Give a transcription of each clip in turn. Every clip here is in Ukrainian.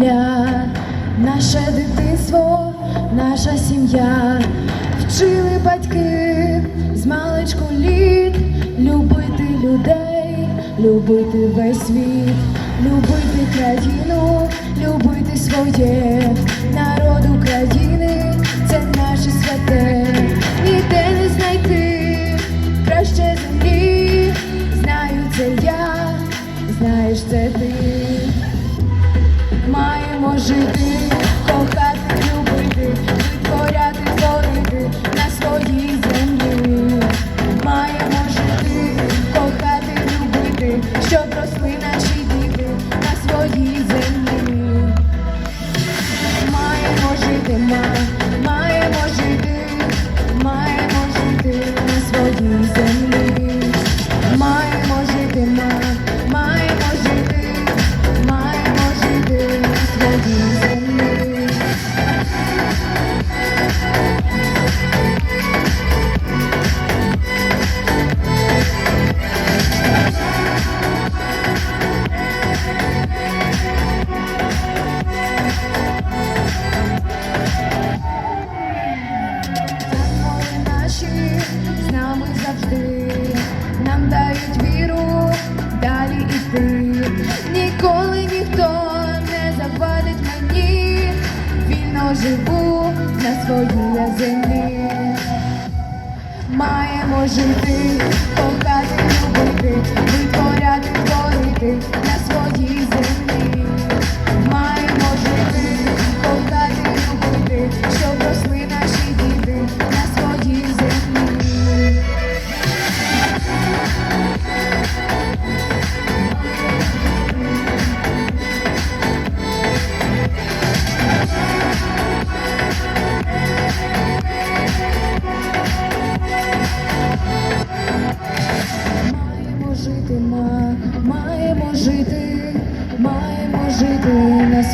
земля, наше дитинство, наша сім'я, вчили батьки з маличку літ, любити людей, любити весь світ, любити країну, любити своє, народ України, це наше святе, ніде не знайти краще землі, знаю це я, знаєш це ти. Маємо жити, живу на своїй землі. Маємо жити, кохати, любити, витворяти, творити на своїй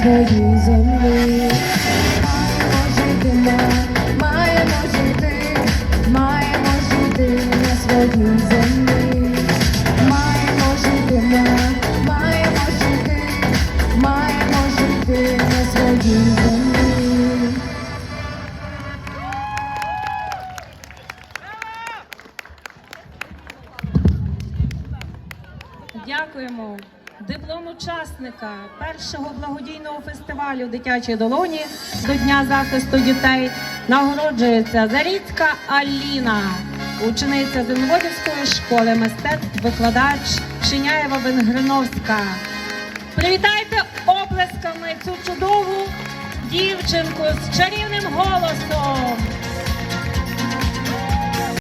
своїй. Маємо жити, ма, маємо жити, маємо жити на своїй землі. Маємо жити, маємо жити, маємо жити на своїй землі. Дякуємо. Диплом учасника першого благодійного фестивалю Дитячі долоні до Дня захисту дітей нагороджується Заріцька Аліна, учениця Зенводівської школи мистецтв, викладач Шиняєва Венгриновська. Привітайте оплесками цю чудову дівчинку з чарівним голосом.